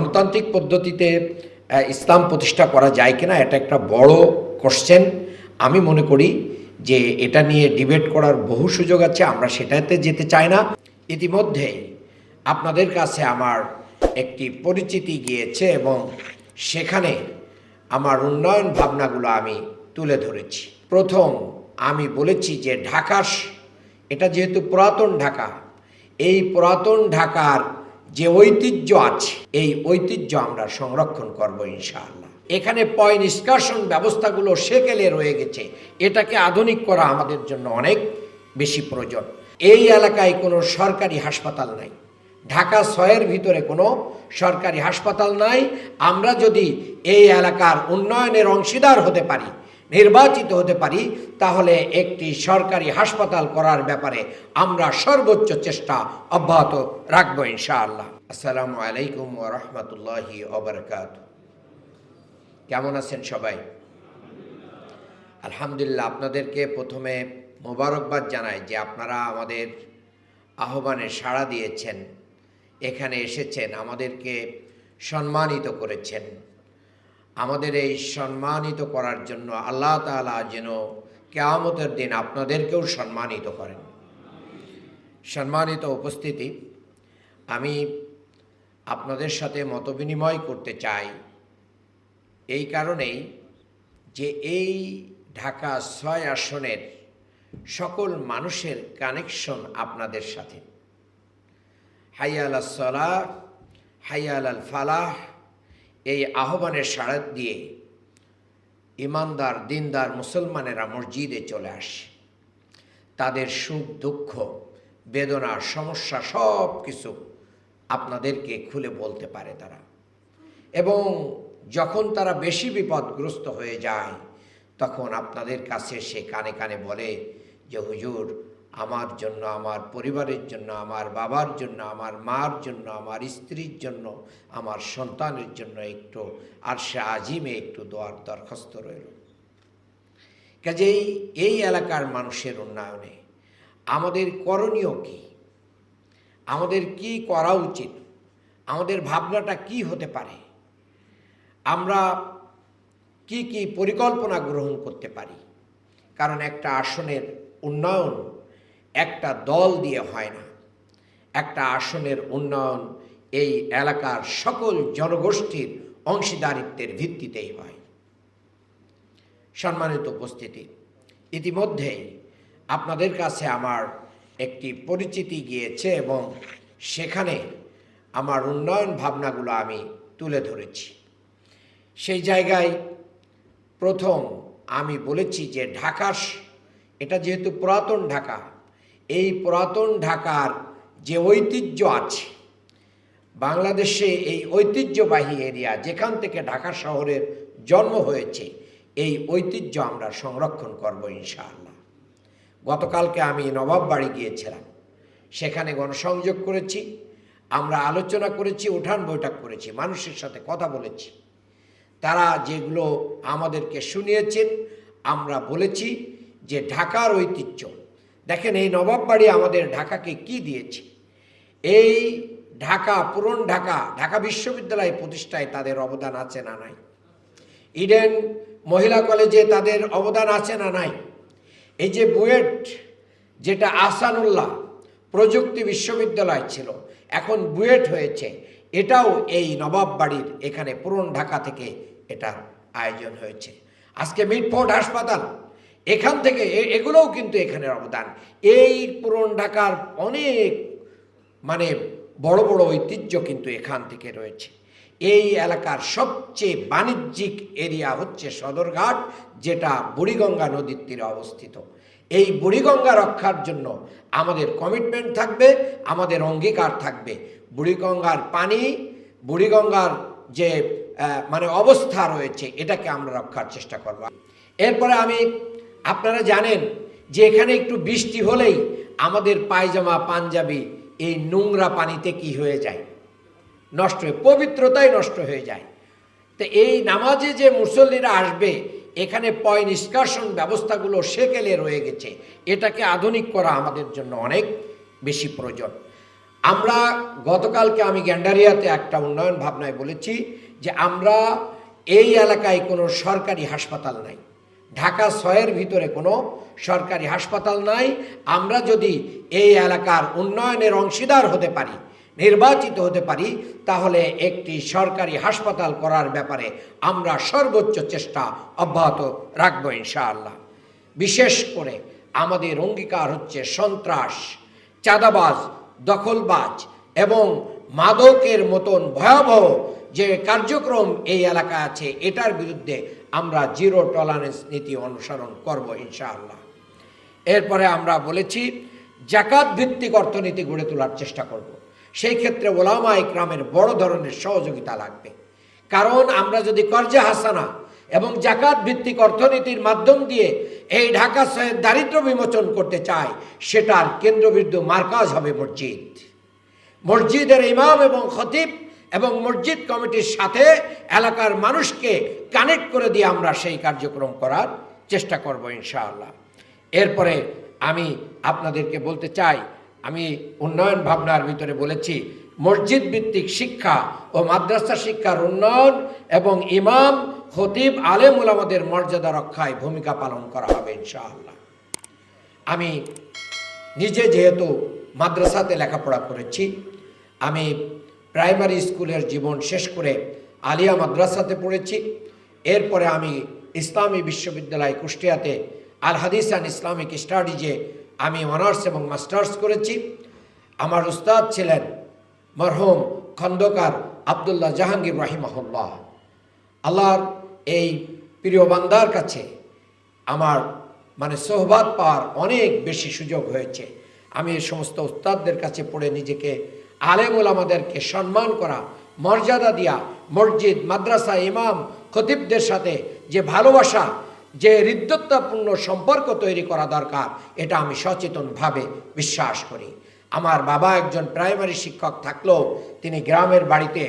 গণতান্ত্রিক পদ্ধতিতে ইসলাম প্রতিষ্ঠা করা যায় কিনা, এটা একটা বড় কোশ্চেন আমি মনে করি যে এটা নিয়ে ডিবেট করার বহু সুযোগ আছে, আমরা সেটাতে যেতে চাই না। ইতিমধ্যে আপনাদের কাছে আমার একটি পরিচিতি গিয়েছে এবং সেখানে আমার উন্নয়ন ভাবনাগুলো আমি তুলে ধরেছি। প্রথম, আমি বলেছি যে ঢাকা এটা যেহেতু পুরাতন ঢাকা, এই পুরাতন ঢাকার যে ঐতিহ্য আছে, এই ঐতিহ্য আমরা সংরক্ষণ করব ইনশাআল্লাহ। এখানে পয় নিষ্কাশন ব্যবস্থাগুলো সেকেলে রয়ে গেছে। এটাকে আধুনিক করা আমাদের জন্য অনেক বেশি প্রয়োজন। এই এলাকায় কোনো সরকারি হাসপাতাল নাই। ঢাকা ছয়ের ভিতরে কোনো সরকারি হাসপাতাল নাই। আমরা যদি এই এলাকার উন্নয়নের অংশীদার হতে পারি নির্বাচিত হতে পারি, তাহলে একটি সরকারি হাসপাতাল করার ব্যাপারে আমরা সর্বোচ্চ চেষ্টা অব্যাহত রাখব ইনশাআল্লাহ। আসসালামু আলাইকুম ওয়া রাহমাতুল্লাহি ওয়া কেমন আছেন সবাই? আলহামদুলিল্লাহ, আপনাদেরকে প্রথমে মোবারকবাদ জানাই যে আপনারা আমাদের আহ্বানে সাড়া দিয়েছেন, এখানে এসেছেন, আমাদেরকে সম্মানিত করেছেন। আমাদের এই সম্মানিত করার জন্য আল্লাহ তাআলা যেন কেয়ামতের দিন আপনাদেরকেও সম্মানিত করেন। সম্মানিত উপস্থিতি, আমি আপনাদের সাথে মতবিনিময় করতে চাই এই কারণেই যে এই ঢাকা ছয় আসনের সকল মানুষের কানেকশন আপনাদের সাথে। হাইয়াল সলাহ হাইয়াল ফালাহ এই আহ্বানের সাড়া দিয়ে ইমানদার, দিনদার মুসলমানেরা মসজিদে চলে আসে। তাদের সুখ, দুঃখ, বেদনা, সমস্যা সব কিছু আপনাদেরকে খুলে বলতে পারে তারা। এবং যখন তারা বেশি বিপদগ্রস্ত হয়ে যায়, তখন আপনাদের কাছে সে কানে কানে বলে যে, হুজুর আমার জন্য, আমার পরিবারের জন্য, আমার বাবার জন্য, আমার মার জন্য, আমার স্ত্রীর জন্য, আমার সন্তানের জন্য একটু আর সে আজিমে একটু দোয়ার দরখাস্ত রইল। কাজেই এই এলাকার মানুষের উন্নয়নে আমাদের করণীয় কী? আমাদের কি করা উচিত? আমাদের ভাবনাটা কি হতে পারে? আমরা কি কি পরিকল্পনা গ্রহণ করতে পারি? কারণ একটা আসনের উন্নয়ন একটা দল দিয়ে হয় না। একটা আসনের উন্নয়ন এই এলাকার সকল জনগোষ্ঠীর অংশীদারিত্বের ভিত্তিতেই হয়। সম্মানিত উপস্থিতি ইতিমধ্যে আপনাদের কাছে আমার একটি পরিচিতি গিয়েছে এবং সেখানে আমার উন্নয়ন ভাবনাগুলো আমি তুলে ধরেছি। সেই জায়গায় প্রথম আমি বলেছি যে ঢাকা এটা যেহেতু পুরাতন ঢাকা এই পুরাতন ঢাকার যে ঐতিহ্য আছে, বাংলাদেশে এই ঐতিহ্যবাহী এরিয়া যেখান থেকে ঢাকা শহরের জন্ম হয়েছে, এই ঐতিহ্য আমরা সংরক্ষণ করব ইনশাআল্লাহ। গতকালকে আমি নবাব বাড়ি গিয়েছিলাম, সেখানে গণসংযোগ করেছি, আমরা আলোচনা করেছি, উঠান বৈঠক করেছি, মানুষের সাথে কথা বলেছি। তারা যেগুলো আমাদেরকে শুনিয়েছেন, আমরা বলেছি যে ঢাকার ঐতিহ্য দেখেন এই নবাব বাড়ি আমাদের ঢাকাকে কি দিয়েছে? এই ঢাকা, পুরন ঢাকা ঢাকা বিশ্ববিদ্যালয় প্রতিষ্ঠায় তাদের অবদান আছে না নাই? ইডেন মহিলা কলেজে তাদের অবদান আছে না নাই? এই যে বুয়েট, যেটা আসানুল্লাহ প্রযুক্তি বিশ্ববিদ্যালয় ছিল, এখন বুয়েট হয়েছে, এটাও এই নবাব বাড়ির এখানে পুরন ঢাকা থেকে এটা আয়োজন হয়েছে। আজকে মিটফোর্ড হাসপাতাল এখান থেকে এগুলোও কিন্তু এখানের অবদান। এই পুরন ঢাকার অনেক মানে বড় বড় ঐতিহ্য কিন্তু এখান থেকে রয়েছে। এই এলাকার সবচেয়ে বাণিজ্যিক এরিয়া হচ্ছে সদরঘাট, যেটা বুড়িগঙ্গা নদীর তীরে অবস্থিত। এই বুড়িগঙ্গা রক্ষার জন্য আমাদের কমিটমেন্ট থাকবে, আমাদের অঙ্গীকার থাকবে। বুড়িগঙ্গার পানি, বুড়িগঙ্গার যে মানে অবস্থা রয়েছে, এটাকে আমরা রক্ষার চেষ্টা করব। এরপরে আমি আপনারা জানেন যে এখানে একটু বৃষ্টি হলেই আমাদের পায়জামা, পাঞ্জাবি, এই নোংরা পানিতে কি হয়ে যায়? নষ্ট হয়ে, পবিত্রতাই নষ্ট হয়ে যায়। তো এই নামাজে যে মুসল্লিরা আসবে, এখানে পয় নিষ্কাশন ব্যবস্থাগুলো সেকেলে রয়ে গেছে। এটাকে আধুনিক করা আমাদের জন্য অনেক বেশি প্রয়োজন। আমরা গতকালকে আমি গ্যান্ডারিয়াতে একটা উন্নয়ন ভাবনায় বলেছি যে আমরা এই এলাকায় কোনো সরকারি হাসপাতাল নাই। ঢাকা ছয়ের ভিতরে কোনো সরকারি হাসপাতাল নাই। আমরা যদি এই এলাকার উন্নয়নের অংশীদার হতে পারি, নির্বাচিত হতে পারি, তাহলে একটি সরকারি হাসপাতাল করার ব্যাপারে আমরা সর্বোচ্চ চেষ্টা অব্যাহত রাখব ইনশাআল্লাহ। বিশেষ করে আমাদের অঙ্গীকার হচ্ছে সন্ত্রাস, চাঁদাবাজ, দখলবাজ এবং মাদকের মতন ভয়াবহ যে কার্যক্রম এই এলাকা আছে, এটার বিরুদ্ধে আমরা জিরো টলারেন্স নীতি অনুসরণ করব ইনশাআল্লাহ। এরপরে আমরা বলেছি, জাকাত ভিত্তিক অর্থনীতি গড়ে তোলার চেষ্টা করব। সেই ক্ষেত্রে ওলামা ইকরামের বড় ধরনের সহযোগিতা লাগবে। কারণ আমরা যদি কর্জা হাসানা এবং জাকাত ভিত্তিক অর্থনীতির মাধ্যম দিয়ে এই ঢাকা শহরের দারিদ্র বিমোচন করতে চাই, সেটার কেন্দ্রবিন্দু মার্কাজ হবে মসজিদ। মসজিদের ইমাম এবং খতিব এবং মসজিদ কমিটির সাথে এলাকার মানুষকে কানেক্ট করে দিয়ে আমরা সেই কার্যক্রম করার চেষ্টা করব ইনশাআল্লাহ। এরপরে আমি আপনাদেরকে বলতে চাই, আমি উন্নয়ন ভাবনার ভিতরে বলেছি, মসজিদ ভিত্তিক শিক্ষা ও মাদ্রাসা শিক্ষার উন্নয়ন এবং ইমাম, খতিব, আলেম ওলামাদের মর্যাদা রক্ষায় ভূমিকা পালন করা হবে ইনশাআল্লাহ। আমি নিজে যেহেতু মাদ্রাসাতে লেখাপড়া করেছি, আমি প্রাইমারি স্কুলের জীবন শেষ করে আলিয়া মাদ্রাসাতে পড়েছি। এরপরে আমি ইসলামী বিশ্ববিদ্যালয় কুষ্টিয়াতে আল হাদিস অ্যান্ড ইসলামিক স্টাডিজে আমি অনার্স এবং মাস্টার্স করেছি। আমার উস্তাদ ছিলেন মরহুম খন্দকার আবদুল্লাহ জাহাঙ্গীর রাহিমাহুল্লাহ। আল্লাহর এই প্রিয় বান্দার কাছে আমার মানে সোহবাদ পাওয়ার অনেক বেশি সুযোগ হয়েছে। আমি এই সমস্ত উস্তাদদের কাছে পড়ে নিজেকে আলেমুল আমাদেরকে সম্মান করা, মর্যাদা দিয়া মসজিদ, মাদ্রাসা, ইমাম, খতিবদের সাথে যে ভালোবাসা, যে হৃদ্যতাপূর্ণ সম্পর্ক তৈরি করা দরকার, এটা আমি সচেতনভাবে বিশ্বাস করি। আমার বাবা একজন প্রাইমারি শিক্ষক থাকলেও তিনি গ্রামের বাড়িতে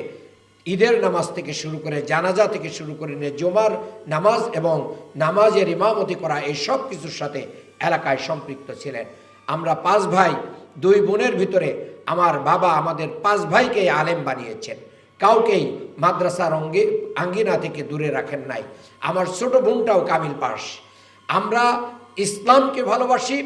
ঈদের নামাজ থেকে শুরু করে জানাজা থেকে শুরু করে নিয়ে জুমার নামাজ এবং নামাজের ইমামতি করা, এই সব কিছুর সাথে এলাকায় সম্পৃক্ত ছিলেন। আমরা পাঁচ ভাই দুই বোনের ভিতরে আমার বাবা আমাদের পাঁচ ভাইকে আলেম বানিয়েছেন। কাউকেই মাদ্রাসার অঙ্গে, আঙ্গিনা থেকে দূরে রাখেন নাই। আমার ছোট বোনটাও কামিল পাস আমরা ইসলামকে ভালোবাসি,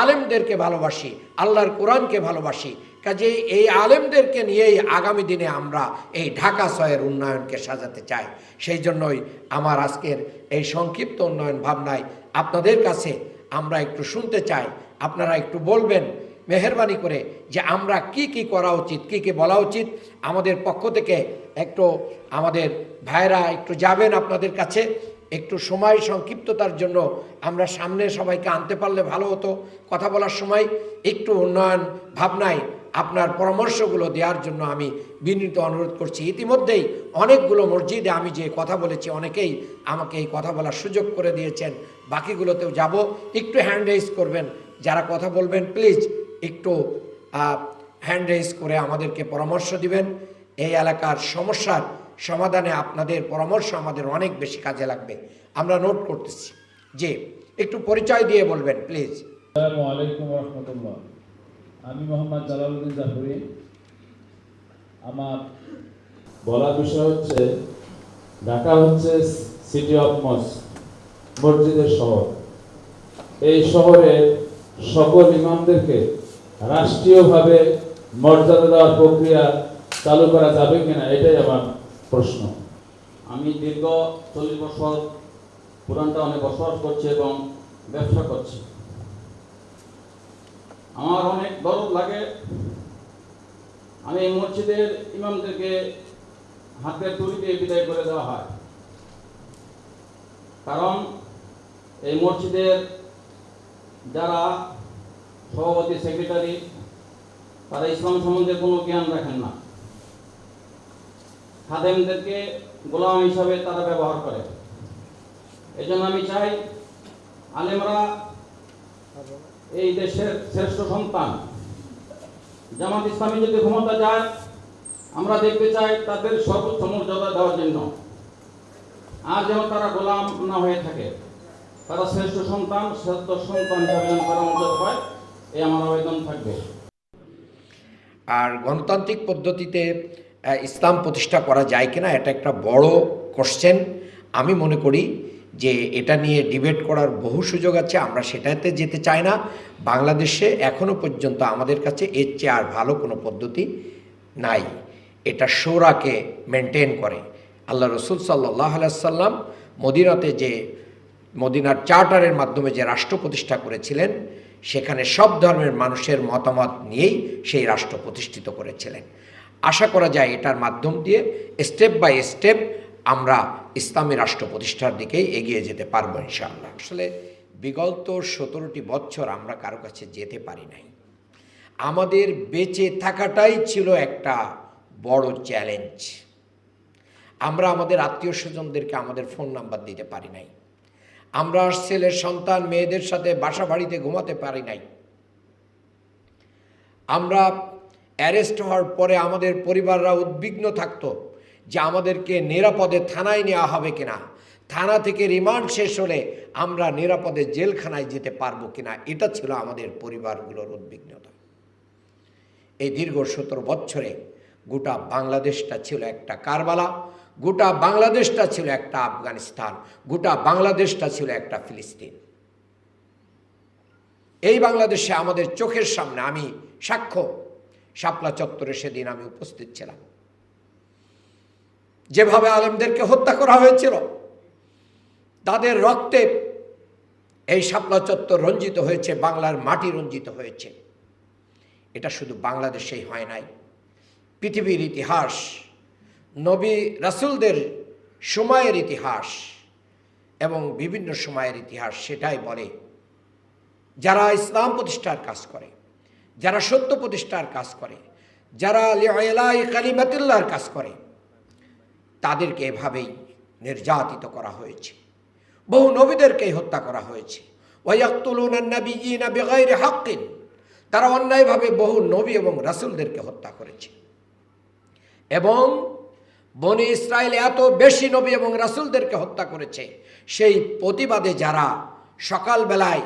আলেমদেরকে ভালোবাসি, আল্লাহর কোরআনকে ভালোবাসি। কাজে এই আলেমদেরকে নিয়েই আগামী দিনে আমরা এই ঢাকা শহের উন্নয়নকে সাজাতে চাই। সেই জন্যই আমার আজকের এই সংক্ষিপ্ত উন্নয়ন ভাবনায় আপনাদের কাছে আমরা একটু শুনতে চাই। আপনারা একটু বলবেন মেহরবানি করে যে আমরা কি কি করা উচিত, কি কি বলা উচিত, আমাদের পক্ষ থেকে একটু আমাদের ভাইরা একটু যাবেন আপনাদের কাছে, একটু সময় সংক্ষিপ্ততার জন্য আমরা সামনে সবাইকে আনতে পারলে ভালো হতো। কথা বলার সময় একটু উন্নয়ন ভাবনায় আপনার পরামর্শগুলো দেওয়ার জন্য আমি বিনীত অনুরোধ করছি। ইতিমধ্যেই অনেকগুলো মসজিদে আমি যে কথা বলেছি, অনেকেই আমাকে এই কথা বলার সুযোগ করে দিয়েছেন। বাকিগুলোতেও যাব। একটু হ্যান্ড রেজ করবেন। যারা কথা বলবেন প্লিজ একটু হ্যান্ড রেজ করে আমাদেরকে পরামর্শ দিবেন। এই এলাকার সমস্যার সমাধানে আপনাদের পরামর্শ আমাদের অনেক বেশি কাজে লাগবে। আমরা নোট করতেছি। যে একটু পরিচয় দিয়ে বলবেন প্লিজ আমি মোহাম্মদ জালালউদ্দিন জাফরি। আমার বলার বিষয় হচ্ছে, ঢাকা হচ্ছে সিটি অফ মস্ক মসজিদের শহর। এই শহরে সকল ইমামদেরকে রাষ্ট্রীয়ভাবে মর্যাদা দেওয়ার প্রক্রিয়া চালু করা যাবে কিনা, এটাই আমার প্রশ্ন। আমি দীর্ঘ চল্লিশ বছর পুরান টাউনে বসবাস করছি এবং ব্যবসা করছি। আমার অনেক গরব লাগে, আমি মসজিদের ইমামদেরকে হাতের তুলি দিয়ে বিদায় করে দেওয়া হয়। কারণ এই মসজিদের যারা সভাপতি, সেক্রেটারি, তারা ইসলাম সম্বন্ধে কোনো জ্ঞান রাখেন না। খাদেমদেরকে গোলাম হিসাবে তারা ব্যবহার করে। এই জন্য আমি চাই আলেমরা এই দেশের শ্রেষ্ঠ সন্তান। জামাত ইসলামী যদি ক্ষমতা যায়, আমরা দেখতে চাই তাদের সর্বোচ্চ মর্যাদা দেওয়ার জন্য। আর যেন তারা গোলাম না হয়ে থাকে, তারা শ্রেষ্ঠ সন্তান শ্রেষ্ঠ সন্তান হিসাবে যেন তারা মর্যাদা পায়। এই আমার আবেদন থাকবে। আর গণতান্ত্রিক পদ্ধতিতে ইসলাম প্রতিষ্ঠা করা যায় কিনা, এটা একটা বড় কোশ্চেন আমি মনে করি যে এটা নিয়ে ডিবেট করার বহু সুযোগ আছে, আমরা সেটাতে যেতে চাই না। বাংলাদেশে এখনও পর্যন্ত আমাদের কাছে এর চেয়ে আর ভালো কোনো পদ্ধতি নাই। এটা সোরাকে মেনটেন করে। আল্লাহ রসুল সাল্লাহ সাল্লাম মদিনাতে যে, মদিনার চার্টারের মাধ্যমে যে রাষ্ট্র প্রতিষ্ঠা করেছিলেন সেখানে সব ধর্মের মানুষের মতামত নিয়েই সেই রাষ্ট্র প্রতিষ্ঠিত করেছিলেন। আশা করা যায় এটার মাধ্যম দিয়ে স্টেপ বাই স্টেপ আমরা ইসলামী রাষ্ট্র প্রতিষ্ঠার দিকেই এগিয়ে যেতে পারব ইনশাআল্লাহ। আসলে বিগত সতেরোটি বছর আমরা কারও কাছে যেতে পারি নাই। আমাদের বেঁচে থাকাটাই ছিল একটা বড় চ্যালেঞ্জ আমরা আমাদের আত্মীয় স্বজনদেরকে আমাদের ফোন নাম্বার দিতে পারি নাই। আমরা ছেলের সন্তান মেয়েদের সাথে বাসা বাড়িতে ঘুমাতে পারি নাই। আমরা অ্যারেস্ট হওয়ার পরে আমাদের পরিবাররা উদ্বিগ্ন থাকতো যে আমাদেরকে নিরাপদে থানায় নেওয়া হবে কিনা। থানা থেকে রিমান্ড শেষ হলে আমরা নিরাপদে জেলখানায় যেতে পারব কিনা, এটা ছিল আমাদের পরিবারগুলোর উদ্বিগ্নতা। এই দীর্ঘ সতেরো বছরে গোটা বাংলাদেশটা ছিল একটা কারবালা। গোটা বাংলাদেশটা ছিল একটা আফগানিস্তান, গোটা বাংলাদেশটা ছিল একটা ফিলিস্তিন। এই বাংলাদেশে আমাদের চোখের সামনে আমি সাক্ষ্য, শাপলা চত্বরে সেদিন আমি উপস্থিত ছিলাম। যেভাবে আলেমদেরকে হত্যা করা হয়েছিল, তাদের রক্তে এই শাপলা চত্বর রঞ্জিত হয়েছে, বাংলার মাটি রঞ্জিত হয়েছে। এটা শুধু বাংলাদেশেই হয় নাই, পৃথিবীর ইতিহাস নবী রাসুলদের সময়ের ইতিহাস এবং বিভিন্ন সময়ের ইতিহাস সেটাই বলে। যারা ইসলাম প্রতিষ্ঠার কাজ করে, যারা সত্য প্রতিষ্ঠার কাজ করে, যারা কালিমাতুল্লাহর কাজ করে, তাদেরকে এভাবেই নির্যাতিত করা হয়েছে। বহু নবীদেরকেই হত্যা করা হয়েছে। তারা অন্যায়ভাবে বহু নবী এবং রাসূলদেরকে হত্যা করেছে। এবং বনি ইসরায়েল এত বেশি নবী এবং রাসূলদেরকে হত্যা করেছে। সেই প্রতিবাদে যারা সকালবেলায়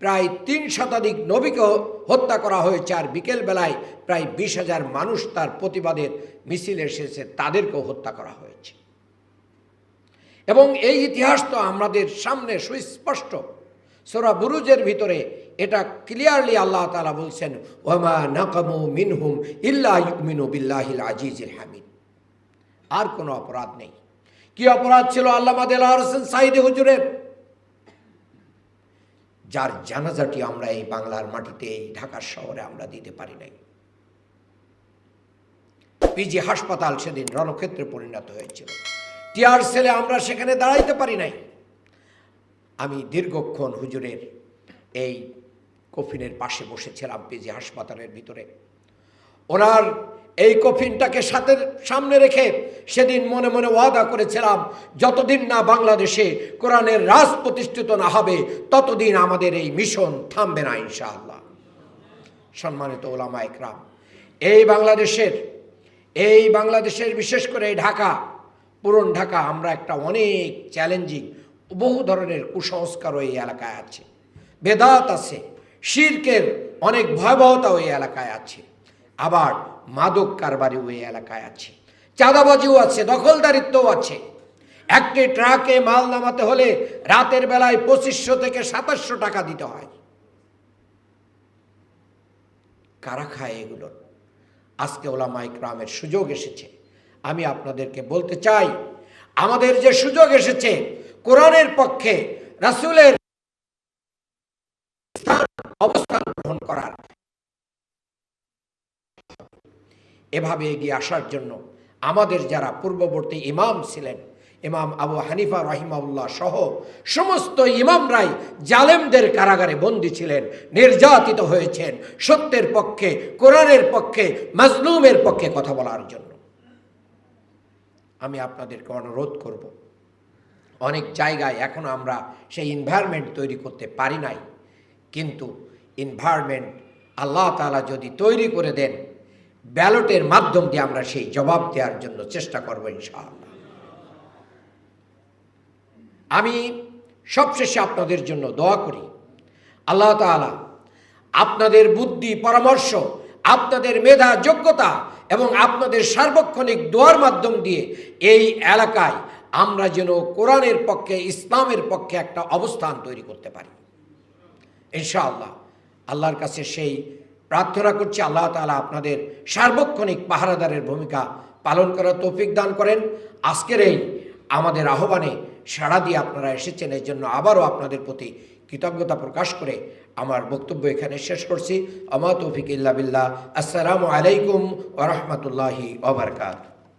প্রায় তিন শতাধিক নবীকে হত্যা করা হয়েছে আর বিকেল বেলায় প্রায় বিশ হাজার মানুষ তার প্রতিবাদের মিছিল এসেছে, তাদেরকেও হত্যা করা হয়েছে। এবং এই ইতিহাস তো আমাদের সামনে সুস্পষ্ট। সোরা বুরুজের ভিতরে এটা ক্লিয়ারলি আল্লাহ তালা বলছেন ওমা নাকামু মিনহুম ইল্লা ইউমিনু বিল্লাহিল আজিজিল হামিদ। আর কোনো অপরাধ নেই। কি অপরাধ ছিল আল্লাহ দেলাহ হোসেন সাইদে হুজুরের? যার জানাজাটি আমরা এই বাংলার মাটিতে, এই ঢাকার শহরে আমরা দিতে পারি নাই। পিজি হাসপাতাল সেদিন রণক্ষেত্রে পরিণত হয়েছিল। টিয়ার সেলে আমরা সেখানে দাঁড়াইতে পারি নাই। আমি দীর্ঘক্ষণ হুজুরের এই কফিনের পাশে বসেছিলাম পিজি হাসপাতালের ভিতরে। ওনার এই কফিনটাকে সাথে, সামনে রেখে সেদিন মনে মনে ওয়াদা করেছিলাম, যতদিন না বাংলাদেশে কোরআনের রাজ প্রতিষ্ঠিত না হবে, ততদিন আমাদের এই মিশন থামবে না, ইনশাআল্লাহ। সম্মানিত ওলামা একরাম, এই বাংলাদেশের এই বাংলাদেশের বিশেষ করে ঢাকা, পুরন ঢাকা, আমরা একটা অনেক চ্যালেঞ্জিং, বহু ধরনের কুসংস্কার এই এলাকায় আছে, বেদাত আছে, শিরকের অনেক ভয়াবহতা ওই এলাকায় আছে। আবার মাদক কারবারি ওই এলাকায় আছে চাঁদাবাজিও আছে দখলদারিত্বও আছে। একটি ট্রাকে মাল নামাতে হলে রাতের বেলায় পঁচিশশো থেকে সাতাশশো টাকা দিতে হয়। কারা খায় এগুলো? আজকে ওলামা ইকরামের সুযোগ এসেছে। আমি আপনাদেরকে বলতে চাই আমাদের যে সুযোগ এসেছে কোরআনের পক্ষে রাসূলের স্থান, অবস্থান গ্রহণ করার। এভাবে এগিয়ে আসার জন্য আমাদের যারা পূর্ববর্তী ইমাম ছিলেন, ইমাম আবু হানিফা রহিমাউল্লাহ সহ সমস্ত ইমামরাই জালেমদের কারাগারে বন্দী ছিলেন, নির্যাতিত হয়েছেন সত্যের পক্ষে, কোরআনের পক্ষে, মাজলুমের পক্ষে কথা বলার জন্য। আমি আপনাদেরকে অনুরোধ করব, অনেক জায়গায় এখন আমরা সেই এনভায়রনমেন্ট তৈরি করতে পারি নাই, কিন্তু এনভায়রনমেন্ট আল্লাহ তাআলা যদি তৈরি করে দেন ব্যালটের মাধ্যম দিয়ে আমরা সেই জবাব দেওয়ার জন্য চেষ্টা করব ইনশাআল্লাহ। আমি সবশেষে আপনাদের জন্য দোয়া করি। আল্লাহ তাআলা আপনাদের বুদ্ধি, পরামর্শ, আপনাদের মেধা, যোগ্যতা এবং আপনাদের সার্বক্ষণিক দোয়ার মাধ্যম দিয়ে এই এলাকায় আমরা যেন কোরআনের পক্ষে, ইসলামের পক্ষে একটা অবস্থান তৈরি করতে পারি। ইনশাআল্লাহ, আল্লাহর কাছে সেই প্রার্থনা করছি আল্লাহ তালা আপনাদের সার্বক্ষণিক পাহারাদারের ভূমিকা পালন করার তৌফিক দান করেন। আজকের এই আমাদের আহ্বানে সাড়া দিয়ে আপনারা এসেছেন, এর জন্য আবারও আপনাদের প্রতি কৃতজ্ঞতা প্রকাশ করে আমার বক্তব্য এখানে শেষ করছি। আমা তৌফিক ইল্লা বিল্লাহ। আসসালামু আলাইকুম ওরহমতুল্লাহি ওবরকাত